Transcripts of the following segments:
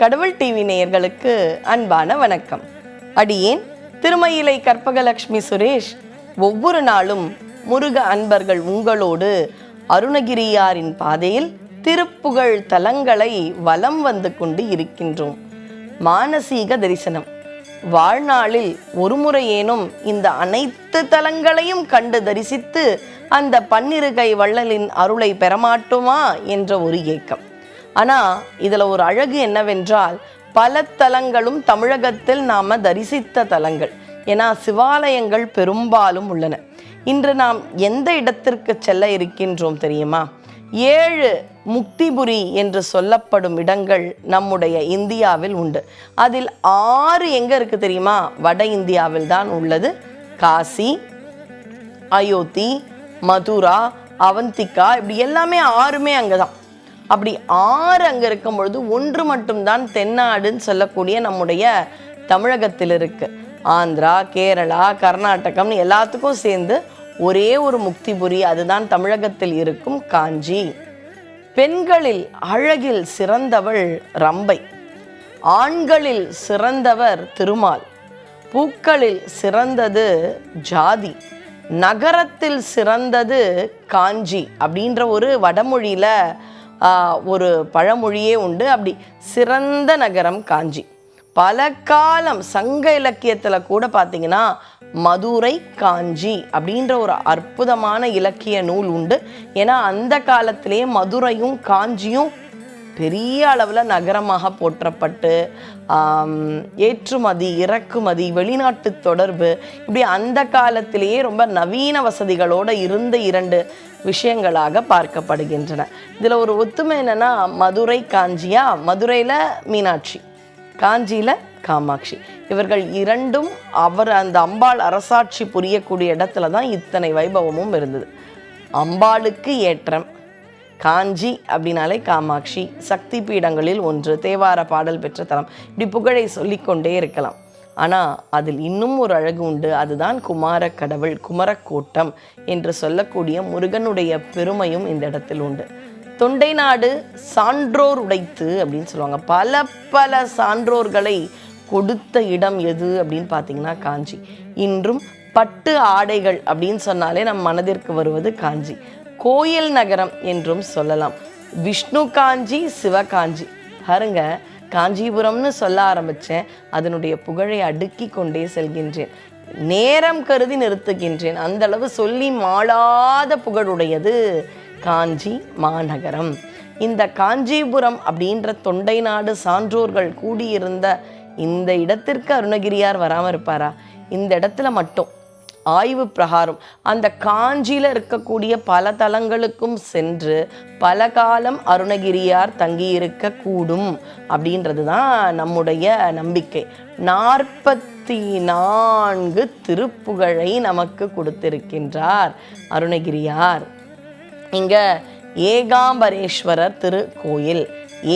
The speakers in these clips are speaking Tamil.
கடவுள் டிவி நேயர்களுக்கு அன்பான வணக்கம். அடியேன் திருமயிலை கற்பகலட்சுமி சுரேஷ் ஒவ்வொரு நாளும் முருக அன்பர்கள் உங்களோடு அருணகிரியாரின் பாதையில் திருப்புகழ் தலங்களை வலம் வந்து கொண்டு இருக்கின்றோம். மானசீக தரிசனம். வாழ்நாளில் ஒருமுறையேனும் இந்த அனைத்து தலங்களையும் கண்டு தரிசித்து அந்த பன்னிருகை வள்ளலின் அருளை பெறமாட்டோமா என்ற ஒரு ஏக்கம். ஆனால் இதில் ஒரு அழகு என்னவென்றால் பல தலங்களும் தமிழகத்தில் நாம் தரிசித்த தலங்கள். ஏன்னா சிவாலயங்கள் பெரும்பாலும் உள்ளன. இன்று நாம் எந்த இடத்திற்கு செல்ல இருக்கின்றோம் தெரியுமா? ஏழு முக்திபுரி என்று சொல்லப்படும் இடங்கள் நம்முடைய இந்தியாவில் உண்டு. அதில் ஆறு எங்கே இருக்குது தெரியுமா? வட இந்தியாவில் தான் உள்ளது. காசி அயோத்தி மதுரா அவந்திகா இப்படி எல்லாமே ஆறுமே அங்கே தான் அப்படி ஆறு அங்கே இருக்கும் பொழுது ஒன்று மட்டும்தான் தென்னாடுன்னு சொல்லக்கூடிய நம்முடைய தமிழகத்தில் இருக்கு. ஆந்திரா கேரளா கர்நாடகம்னு எல்லாத்துக்கும் சேர்ந்து ஒரே ஒரு முக்திபுரி அதுதான் தமிழகத்தில் இருக்கும் காஞ்சி. பெண்களில் அழகில் சிறந்தவள் ரம்பை. ஆண்களில் சிறந்தவர் திருமால். பூக்களில் சிறந்தது ஜாதி. நகரத்தில் சிறந்தது காஞ்சி அப்படின்ற ஒரு வடமொழியில் ஒரு பழமொழியே உண்டு. அப்படி சிறந்த நகரம் காஞ்சி. பல காலம் சங்க இலக்கியத்தில் கூட பார்த்தீங்கன்னா மதுரை காஞ்சி அப்படின்ற ஒரு அற்புதமான இலக்கிய நூல் உண்டு. ஏன்னா அந்த காலத்திலேயே மதுரையும் காஞ்சியும் பெரிய அளவில் நகரமாக போற்றப்பட்டு ஏற்றுமதி இறக்குமதி வெளிநாட்டு தொடர்பு இப்படி அந்த காலத்திலேயே ரொம்ப நவீன வசதிகளோடு இருந்த இரண்டு விஷயங்களாக பார்க்கப்படுகின்றன. இதில் ஒரு ஒத்துமை என்னன்னா மதுரை காஞ்சியா? மதுரையில் மீனாட்சி காஞ்சியில் காமாட்சி. இவர்கள் இரண்டும் அவர் அந்த அம்பாள் அரசாட்சி புரியக்கூடிய இடத்துல தான் இத்தனை வைபவமும் இருந்தது. அம்பாளுக்கு ஏற்றம் காஞ்சி அப்படின்னாலே காமாட்சி. சக்தி பீடங்களில் ஒன்று தேவார பாடல் பெற்ற தலம். இப்படி புகழை சொல்லிக்கொண்டே இருக்கலாம். ஆனால் அதில் இன்னும் ஒரு அழகு உண்டு. அதுதான் குமார கடவுள் குமரக்கோட்டம் என்று சொல்லக்கூடிய முருகனுடைய பெருமையும் இந்த இடத்தில் உண்டு. தொண்டை நாடு சான்றோர் உடைத்து அப்படின்னு சொல்லுவாங்க. பல பல சான்றோர்களை கொடுத்த இடம் எது அப்படின்னு பார்த்தீங்கன்னா காஞ்சி. இன்றும் பட்டு ஆடைகள் அப்படின்னு சொன்னாலே நம் மனதிற்கு வருவது காஞ்சி. கோயில் நகரம் என்றும் சொல்லலாம். விஷ்ணு காஞ்சி சிவகாஞ்சி பாருங்க காஞ்சிபுரம்னு சொல்ல ஆரம்பித்தேன் அதனுடைய புகழை அடுக்கி கொண்டே செல்கின்றேன். நேரம் கருதி நிறுத்துகின்றேன். அந்த அளவு சொல்லி மாளாத புகழுடையது காஞ்சி மாநகரம். இந்த காஞ்சிபுரம் அப்படின்ற தொண்டை நாடு சான்றோர்கள் கூடியிருந்த இந்த இடத்திற்கு அருணகிரியார் வராமல் இருப்பாரா? இந்த இடத்துல மட்டும். ஆய்வு பிரகாரம். அந்த காஞ்சியில் இருக்கக்கூடிய பல தலங்களுக்கும் சென்று பல காலம் அருணகிரியார் தங்கியிருக்க கூடும் அப்படின்றது தான் நம்முடைய நம்பிக்கை. நாற்பத்தி நான்கு திருப்புகழை நமக்கு கொடுத்திருக்கின்றார் அருணகிரியார். இங்க ஏகாம்பரேஸ்வரர் திருக்கோயில்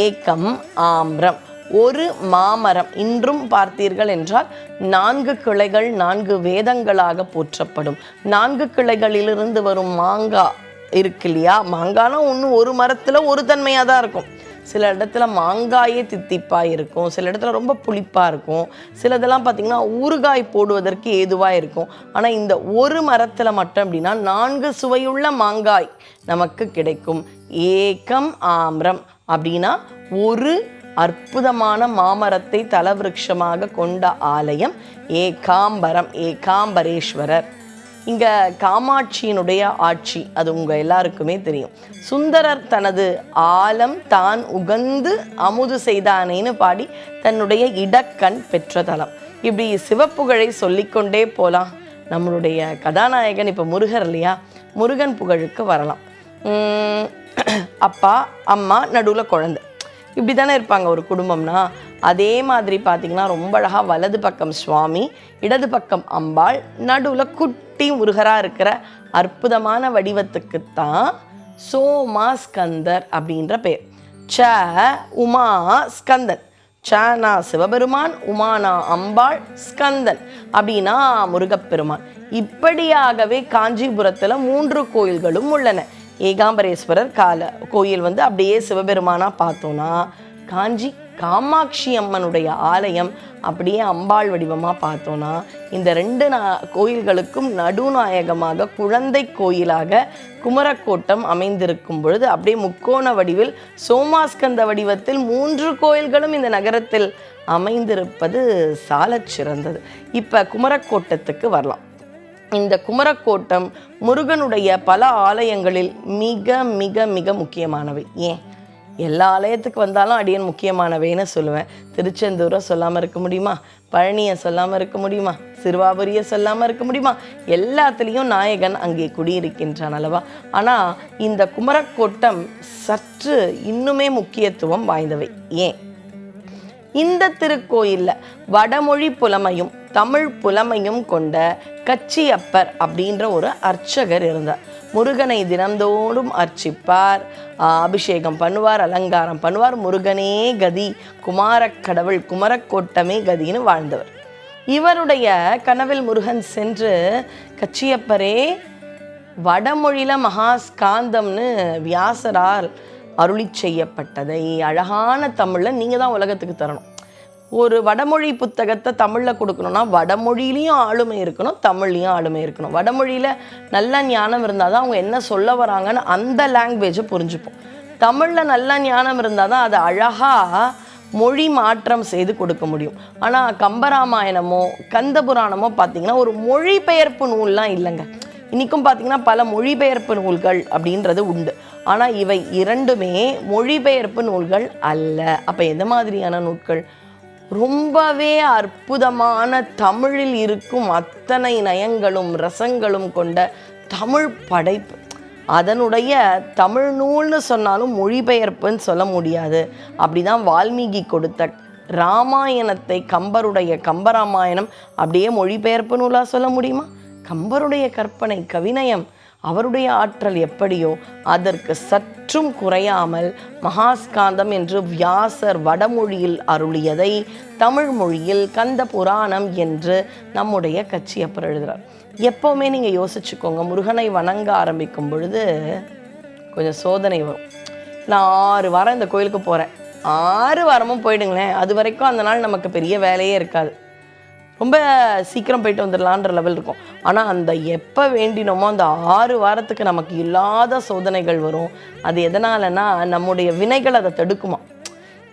ஏகம் ஆம்ரம். ஒரு மாமரம் இன்றும் பார்த்தீர்கள் என்றால் நான்கு கிளைகள் நான்கு வேதங்களாக போற்றப்படும். நான்கு கிளைகளிலிருந்து வரும் மாங்காய் இருக்கு இல்லையா? மாங்கானா ஒன்று ஒரு மரத்தில் ஒரு தன்மையாக தான் இருக்கும். சில இடத்துல மாங்காயே தித்திப்பாக இருக்கும். சில இடத்துல ரொம்ப புளிப்பாக இருக்கும். சிலதெல்லாம் பார்த்திங்கன்னா ஊறுகாய் போடுவதற்கு ஏதுவாக இருக்கும். ஆனால் இந்த ஒரு மரத்தில் மட்டும் அப்படின்னா நான்கு சுவையுள்ள மாங்காய் நமக்கு கிடைக்கும். ஏகம் ஆம்ரம். அப்படின்னா ஒரு அற்புதமான மாமரத்தை தலவிருட்சமாக கொண்ட ஆலயம் ஏகாம்பரம் ஏகாம்பரேஸ்வரர். இங்க காமாட்சியினுடைய ஆட்சி அது உங்க எல்லாருக்குமே தெரியும். சுந்தரர் தனது ஆலம் தான் உகந்து அமுது செய்தானேன்னு பாடி தன்னுடைய இடக்கண் பெற்ற தலம். இப்படி சிவப்புகழை சொல்லிக்கொண்டே போலாம். நம்மளுடைய கதாநாயகன் இப்போ முருகர் இல்லையா? முருகன் புகழுக்கு வரலாம். அப்பா அம்மா நடுவில் குழந்தை. இப்படி தானே இருப்பாங்க ஒரு குடும்பம்னா? அதே மாதிரி பார்த்தீங்கன்னா ரொம்ப அழகாக வலது பக்கம் சுவாமி இடது பக்கம் அம்பாள் நடுவில் குட்டி முருகராக இருக்கிற அற்புதமான வடிவத்துக்குத்தான் சோமா ஸ்கந்தர் அப்படின்ற பேர். ச உமா ஸ்கந்தன். சானா சிவபெருமான் உமானா அம்பாள் ஸ்கந்தன் அப்படின்னா முருகப்பெருமான். இப்படியாகவே காஞ்சிபுரத்தில் மூன்று கோயில்களும் உள்ளன. ஏகாம்பரேஸ்வரர் கால கோயில் வந்து அப்படியே சிவபெருமானாக பார்த்தோன்னா காஞ்சி காமாட்சி அம்மனுடைய ஆலயம் அப்படியே அம்பாள் வடிவமாக பார்த்தோன்னா இந்த ரெண்டு நா கோயில்களுக்கும் நடுநாயகமாக குழந்தை கோயிலாக குமரக்கோட்டம் அமைந்திருக்கும் பொழுது அப்படியே முக்கோண வடிவில் சோமாஸ்கந்த வடிவத்தில் மூன்று கோயில்களும் இந்த நகரத்தில் அமைந்திருப்பது சாலச் சிறந்தது இப்போ குமரக்கோட்டத்துக்கு வரலாம். இந்த குமரக்கோட்டம் முருகனுடைய பல ஆலயங்களில் மிக மிக மிக முக்கியமானவை. ஏன்? எல்லா ஆலயத்துக்கு வந்தாலும் அடியன் முக்கியமானவைன்னு சொல்லுவேன். திருச்செந்தூரை சொல்லாமல் இருக்க முடியுமா? பழனியை சொல்லாமல் இருக்க முடியுமா? சிறுவாபுரியை சொல்லாமல் இருக்க முடியுமா? எல்லாத்துலேயும் நாயகன் அங்கே குடியிருக்கின்றான் அல்லவா? ஆனால் இந்த குமரக்கோட்டம் சற்று இன்னுமே முக்கியத்துவம் வாய்ந்தவை. ஏன்? இந்த திருக்கோயிலில் வடமொழி புலமையும் தமிழ் புலமையும் கொண்ட கச்சியப்பர் அப்படின்ற ஒரு அர்ச்சகர் இருந்தார். முருகனை தினந்தோறும் அர்ச்சிப்பார் அபிஷேகம் பண்ணுவார் அலங்காரம் பண்ணுவார். முருகனே கதி குமாரக் கடவுள் குமரக்கோட்டமே கதின்னு வாழ்ந்தவர். இவருடைய கனவில் முருகன் சென்று கச்சியப்பரே வடமொழியில் மகாஸ்காந்தம்னு வியாசரால் அருளி செய்யப்பட்டதை அழகான தமிழில் நீங்கள் தான் உலகத்துக்கு தரணும். ஒரு வடமொழி புத்தகத்தை தமிழில் கொடுக்கணும்னா வடமொழியிலையும் ஆளுமை இருக்கணும் தமிழ்லையும் ஆளுமை இருக்கணும். வடமொழியில் நல்ல ஞானம் இருந்தால் தான் அவங்க என்ன சொல்ல வராங்கன்னு அந்த லாங்குவேஜை புரிஞ்சுப்போம். தமிழில் நல்ல ஞானம் இருந்தால் தான் அது அழகாக மொழி மாற்றம் செய்து கொடுக்க முடியும். ஆனால் கம்பராமாயணமோ கந்தபுராணமோ பார்த்தீங்கன்னா ஒரு மொழிபெயர்ப்பு நூல்லாம் இல்லைங்க. இன்றைக்கும் பார்த்தீங்கன்னா பல மொழிபெயர்ப்பு நூல்கள் அப்படின்றது உண்டு. ஆனால் இவை இரண்டுமே மொழிபெயர்ப்பு நூல்கள் அல்ல. அப்போ எந்த மாதிரியான நூல்கள்? ரொம்பவே அற்புதமான தமிழில் இருக்கும் அத்தனை நயங்களும் ரசங்களும் கொண்ட தமிழ் படைப்பு. அதனுடைய தமிழ் நூல்னு சொன்னாலும் மொழிபெயர்ப்புன்னு சொல்ல முடியாது. அப்படிதான் வால்மீகி கொடுத்த ராமாயணத்தை கம்பருடைய கம்பராமாயணம் அப்படியே மொழிபெயர்ப்பு நூலாக சொல்ல முடியுமா? கம்பருடைய கற்பனை கவிநயம் அவருடைய ஆற்றல் எப்படியோ அதற்கு சற்றும் குறையாமல் மகாஸ்காந்தம் என்று வியாசர் வடமொழியில் அருளியதை தமிழ் மொழியில் கந்த புராணம் என்று நம்முடைய கட்சியப்பர் எழுதுகிறார் எப்போவுமே நீங்கள் யோசிச்சுக்கோங்க முருகனை வணங்க ஆரம்பிக்கும் பொழுது கொஞ்சம் சோதனை வரும். நான் ஆறு வாரம் இந்த கோயிலுக்கு போகிறேன் ஆறு வாரமும் போயிடுங்களேன். அது வரைக்கும் அந்த நாள் நமக்கு பெரிய வேலையே இருக்காது. ரொம்ப சீக்கிரம் போயிட்டு வந்துடலான்ற லெவல் இருக்கும். ஆனால் அந்த எப்போ வேண்டினோமோ அந்த ஆறு வாரத்துக்கு நமக்கு இல்லாத சோதனைகள் வரும். அது எதனாலனா நம்முடைய வினைகள் அதை தடுக்குமா?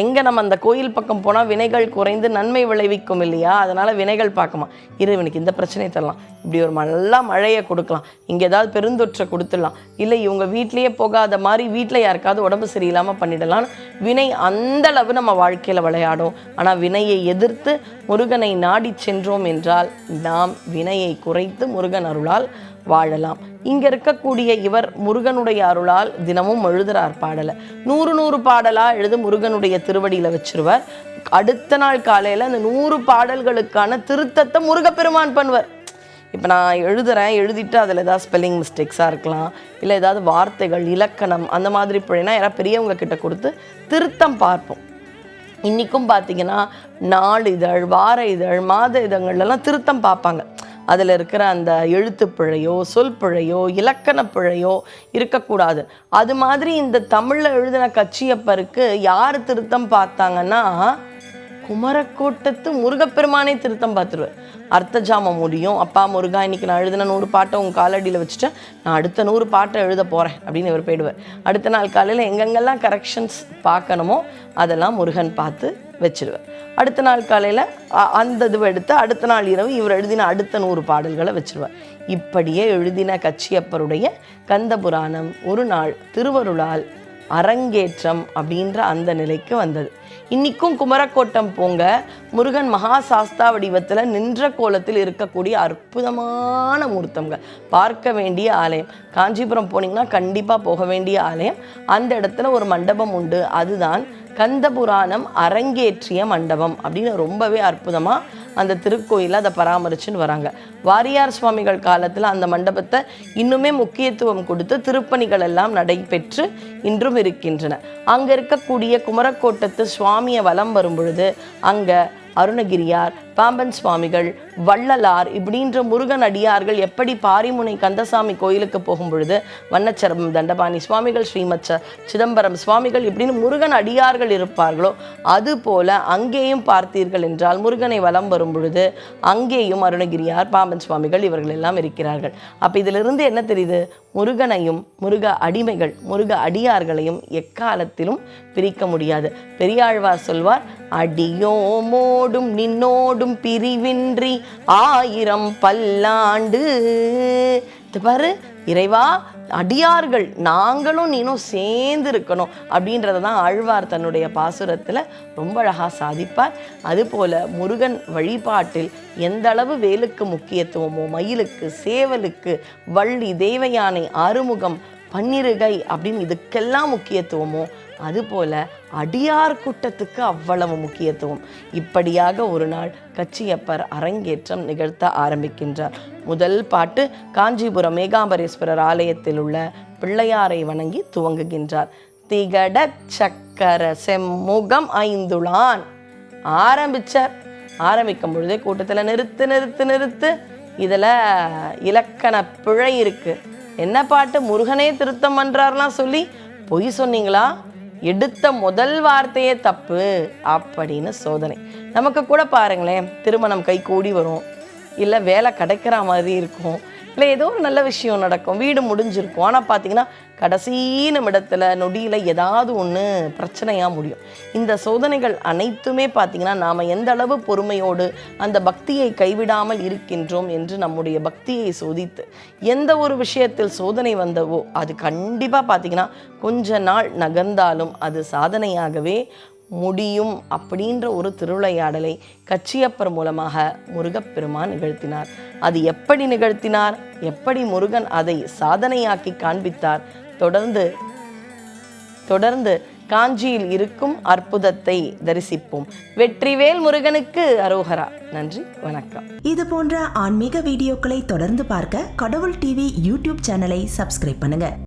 எங்கே நம்ம அந்த கோயில் பக்கம் போனால் வினைகள் குறைந்து நன்மை விளைவிக்கும் இல்லையா? அதனால் வினைகள் பார்க்கமா? இறைவனுக்கு இந்த பிரச்சனையை தரலாம். இப்படி ஒரு நல்லா மழையை கொடுக்கலாம். இங்கே ஏதாவது பெருந்தொற்றை கொடுத்துடலாம். இல்லை இவங்க வீட்லேயே போகாத மாதிரி வீட்டில் யாருக்காவது உடம்பு சரியில்லாமல் பண்ணிடலாம் வினை அந்த அளவு நம்ம வாழ்க்கையில் விளையாடும். ஆனால் வினையை எதிர்த்து முருகனை நாடி சென்றோம் என்றால் நாம் வினையை குறைத்து முருகன் அருளால் வாழலாம். இங்க இருக்கக்கூடிய இவர் முருகனுடைய அருளால் தினமும் எழுதுறார் பாடலை. நூறு நூறு பாடலா எழுது முருகனுடைய திருவடியில வச்சிருவார். அடுத்த நாள் காலையில அந்த நூறு பாடல்களுக்கான திருத்தத்தை முருகப்பெருமான் பண்ணுவார். இப்போ நான் எழுதுகிறேன் எழுதிட்டு அதில் ஏதாவது ஸ்பெல்லிங் மிஸ்டேக்ஸாக இருக்கலாம் இல்லை ஏதாவது வார்த்தைகள் இலக்கணம் அந்த மாதிரி பிழைனா யாராவது பெரியவங்க கிட்ட கொடுத்து திருத்தம் பார்ப்போம். இன்றைக்கும் பார்த்தீங்கன்னா நாளிதழ் வார இதழ் மாத இதழ்கள்லாம் திருத்தம் பார்ப்பாங்க. அதில் இருக்கிற அந்த எழுத்துப் பிழையோ சொல் பிழையோ இலக்கணப் பிழையோ இருக்கக்கூடாது. அது மாதிரி இந்த தமிழில் எழுதின கச்சியப்பருக்கு யார் திருத்தம் பார்த்தாங்கன்னா குமரக்கோட்டத்து முருகப்பெருமானே திருத்தம் பார்த்துருவார் அர்த்தஜாமம் முடியும். அப்பா முருகா இன்னைக்கு நான் எழுதின நூறு பாட்டை உங்கள் காலடியில் வச்சுட்டேன். நான் அடுத்த நூறு பாட்டை எழுத போகிறேன் அப்படின்னு இவர் போயிடுவார். அடுத்த நாள் காலையில் எங்கெங்கெல்லாம் கரெக்ஷன்ஸ் பார்க்கணுமோ அதெல்லாம் முருகன் பார்த்து வச்சிருவார். அடுத்த நாள் காலையில் அந்த இது எடுத்து அடுத்த நாள் இரவு இவர் எழுதின அடுத்த நூறு பாடல்களை வச்சிருவார். இப்படியே எழுதின கச்சியப்பருடைய கந்த புராணம் ஒரு நாள் திருவருளால் அரங்கேற்றம் அப்படின்ற அந்த நிலைக்கு வந்தது. இன்றைக்கும் குமரக்கோட்டம் போங்க முருகன் மகா சாஸ்தா வடிவத்தில் நின்ற கோலத்தில் இருக்கக்கூடிய அற்புதமான மூர்த்தங்கள் பார்க்க வேண்டிய ஆலயம். காஞ்சிபுரம் போனீங்கன்னா கண்டிப்பாக போக வேண்டிய ஆலயம். அந்த இடத்துல ஒரு மண்டபம் உண்டு. அதுதான் கந்தபுராணம் அரங்கேற்றிய மண்டபம் அப்படின்னு ரொம்பவே அற்புதமாக அந்த திருக்கோயிலில் அதை பராமரிச்சுன்னு வராங்க. வாரியார் சுவாமிகள் காலத்தில் அந்த மண்டபத்தை இன்னுமே முக்கியத்துவம் கொடுத்து திருப்பணிகள் எல்லாம் நடைபெற்று இன்றும் இருக்கின்றன. அங்கே இருக்கக்கூடிய குமரக்கோட்டத்து சுவாமியை வலம் வரும் பொழுது அங்கே அருணகிரியார் பாம்பன் சுவாமிகள் வள்ளலார் இப்படின்ற முருகன் அடியார்கள் எப்படி பாரிமுனை கந்தசாமி கோயிலுக்கு போகும் பொழுது வண்ணச்சரம் தண்டபாணி சுவாமிகள் ஸ்ரீமச்ச சிதம்பரம் சுவாமிகள் இப்படின்னு முருகன் அடியார்கள் இருப்பார்களோ அதுபோல அங்கேயும் பார்த்தீர்கள் என்றால் முருகனை வலம் வரும் பொழுது அங்கேயும் அருணகிரியார் பாம்பன் சுவாமிகள் இவர்கள் எல்லாம் இருக்கிறார்கள். அப்போ இதிலிருந்து என்ன தெரியுது? முருகனையும் முருக அடிமைகள் முருக அடியார்களையும் எக்காலத்திலும் பிரிக்க முடியாது. பெரியாழ்வார் சொல்வார் அடியோமோடும் நின்னோடும் பிரிவின்றி ஆயிரம் பல்லாண்டு. பாரு இறைவா அடியார்கள் நாங்களும் நீனும் சேர்ந்து இருக்கணும் அப்படின்றத தான் ஆழ்வார் தன்னுடைய பாசுரத்தில் ரொம்ப அழகாக சாதிப்பார். அதுபோல முருகன் வழிபாட்டில் எந்த அளவு வேலுக்கு முக்கியத்துவமோ மயிலுக்கு சேவலுக்கு வள்ளி தேவயானை ஆறுமுகம் பன்னிருகை அப்படின்னு இதுக்கெல்லாம் முக்கியத்துவமோ அதுபோல அடியார் கூட்டத்துக்கு அவ்வளவு முக்கியத்துவம். இப்படியாக ஒரு நாள் கச்சியப்பர் அரங்கேற்றம் நிகழ்த்த ஆரம்பிக்கின்றார். முதல் பாட்டு காஞ்சிபுரம் மேகாம்பரேஸ்வரர் ஆலயத்தில் உள்ள பிள்ளையாரை வணங்கி துவங்குகின்றார். திகட சக்கர செம்முகம் ஐந்துளான். ஆரம்பிச்சார். ஆரம்பிக்கும் பொழுதே கூட்டத்தில் நிறுத்து நிறுத்து நிறுத்து இதில் இலக்கண பிழை இருக்குது என்ன பாட்டு? முருகனே திருத்தம் பண்ணுறாருலாம் சொல்லி பொய் சொன்னீங்களா? எடுத்த முதல் வார்த்தையே தப்பு அப்படின்னு சோதனை. நமக்கு கூட பாருங்களேன் திருமணம் கை கூடி வரும். இல்லை வேலை கிடைக்கிற மாதிரி இருக்கும். இல்லை ஏதோ ஒரு நல்ல விஷயம் நடக்கும். வீடு முடிஞ்சிருக்கும். ஆனால் பார்த்தீங்கன்னா கடைசி நிமிடத்தில் நொடியில் ஏதாவது ஒன்று பிரச்சனையாக முடியும். இந்த சோதனைகள் அனைத்துமே பார்த்தீங்கன்னா நாம் எந்த அளவு பொறுமையோடு அந்த பக்தியை கைவிடாமல் இருக்கின்றோம் என்று நம்முடைய பக்தியை சோதித்து எந்த ஒரு விஷயத்தில் சோதனை வந்தவோ அது கண்டிப்பாக பார்த்தீங்கன்னா கொஞ்ச நாள் நகர்ந்தாலும் அது சாதனையாகவே முடியும் அப்படின்ற ஒரு திருவிளையாடலை கச்சியப்பர் மூலமாக முருகப்பெருமான் நிகழ்த்தினார். அது எப்படி நிகழ்த்தினார்? எப்படி முருகன் அதை சாதனையாக்கி காண்பித்தார்? தொடர்ந்து தொடர்ந்து காஞ்சியில் இருக்கும் அற்புதத்தை தரிசிப்போம். வெற்றிவேல் முருகனுக்கு அரோகரா. நன்றி வணக்கம். இது போன்ற ஆன்மீக வீடியோக்களை தொடர்ந்து பார்க்க கடவுள் டிவி யூடியூப் சேனலை சப்ஸ்கிரைப் பண்ணுங்க.